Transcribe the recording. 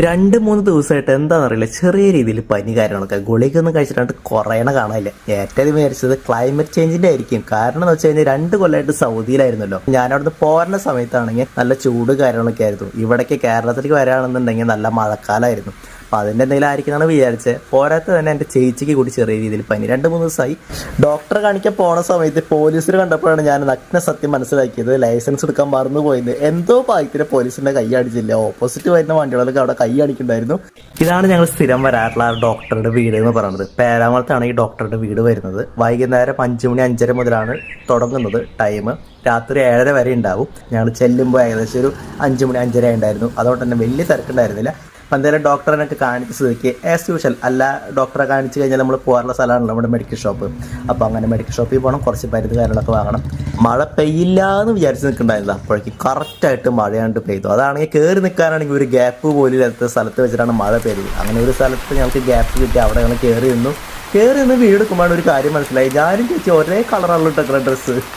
രണ്ട് മൂന്ന് ദിവസമായിട്ട് എന്താണെന്നറിയില്ല. ചെറിയ രീതിയിൽ പനി കാര്യങ്ങളൊക്കെ. ഗുളികൊന്നും കഴിച്ചിട്ട് കുറയണ കാണാനില്ല. ഏറ്റവും വിചാരിച്ചത് ക്ലൈമറ്റ് ചേഞ്ചിന്റെ ആയിരിക്കും. കാരണം എന്ന് വെച്ച് കഴിഞ്ഞാൽ രണ്ട് കൊല്ലമായിട്ട് സൗദിയിലായിരുന്നല്ലോ. ഞാൻ അവിടുന്ന് പോരുന്ന സമയത്താണെങ്കിൽ നല്ല ചൂട് കാര്യങ്ങളൊക്കെ ആയിരുന്നു. ഇവിടേക്ക് കേരളത്തിലേക്ക് വരാണെന്നുണ്ടെങ്കിൽ നല്ല മഴക്കാലമായിരുന്നു. അപ്പൊ അതിന്റെ എന്തെങ്കിലും ആയിരിക്കുന്നതാണ് വിചാരിച്ചത് പോരാത്ത തന്നെ എന്റെ ചേച്ചിക്ക് കൂടി ചെറിയ രീതിയിൽ പനി. രണ്ട് മൂന്ന് ദിവസമായി ഡോക്ടറെ കാണിക്കാൻ പോണ സമയത്ത് പോലീസിൽ കണ്ടപ്പോഴാണ് ഞാൻ നഗ്ന സത്യം മനസ്സിലാക്കിയത്. ലൈസൻസ് എടുക്കാൻ മറന്നു പോയത്. എന്തോ ഭാഗ്യത്തിന് പോലീസിന്റെ കൈ അടിച്ചില്ല. ഓപ്പോസിറ്റ് വരുന്ന വണ്ടികളൊക്കെ അവിടെ കൈ അടിക്കുന്നുണ്ടായിരുന്നു. ഇതാണ് ഞങ്ങൾ സ്ഥിരം വരാറുള്ള ഡോക്ടറുടെ വീട് എന്ന് പറയുന്നത്. പേരാമലത്താണ് ഈ ഡോക്ടറുടെ വീട് വരുന്നത്. വൈകുന്നേരം അഞ്ചു മണി അഞ്ചര മുതലാണ് തുടങ്ങുന്നത് ടൈം. രാത്രി ഏഴര വരെ ഉണ്ടാവും. ഞങ്ങൾ ചെല്ലുമ്പോൾ ഏകദേശം ഒരു അഞ്ചു മണി അഞ്ചര ഉണ്ടായിരുന്നു. അതുകൊണ്ട് തന്നെ വലിയ തിരക്കുണ്ടായിരുന്നില്ല. അപ്പം എന്തായാലും ഡോക്ടറിനൊക്കെ കാണിച്ച സ്ഥിതിക്ക് ആസ് യൂഷ്വൽ അല്ല ഡോക്ടറെ കാണിച്ച് കഴിഞ്ഞാൽ നമ്മൾ പോകാറുള്ള സ്ഥലമാണല്ലോ നമ്മുടെ മെഡിക്കൽ ഷോപ്പ് അപ്പോൾ അങ്ങനെ മെഡിക്കൽ ഷോപ്പിൽ പോകണം കുറച്ച് മരുന്ന് കാര്യങ്ങളൊക്കെ വാങ്ങണം. മഴ പെയ്യില്ല എന്ന് വിചാരിച്ച് നിൽക്കണ്ടായിരുന്നില്ല അപ്പോഴേക്ക് കറക്റ്റായിട്ട് മഴയാണ്ട് പെയ്തു. അതാണെങ്കിൽ കയറി നിൽക്കാനാണെങ്കിൽ ഒരു ഗ്യാപ്പ് പോലും ഇല്ലാത്ത സ്ഥലത്ത് വെച്ചിട്ടാണ് മഴ പെയ്തത്. അങ്ങനെ ഒരു സ്ഥലത്ത് ഞങ്ങൾക്ക് ഗ്യാപ്പ് കിട്ടി. അവിടെ ഞങ്ങൾ കയറി നിന്നു. കയറി നിന്ന് വീടെടുക്കുമ്പോഴാണ് ഒരു കാര്യം മനസ്സിലായി ഞാനും ചേച്ചി ഒരേ കളറുള്ള ഡ്രസ്സ്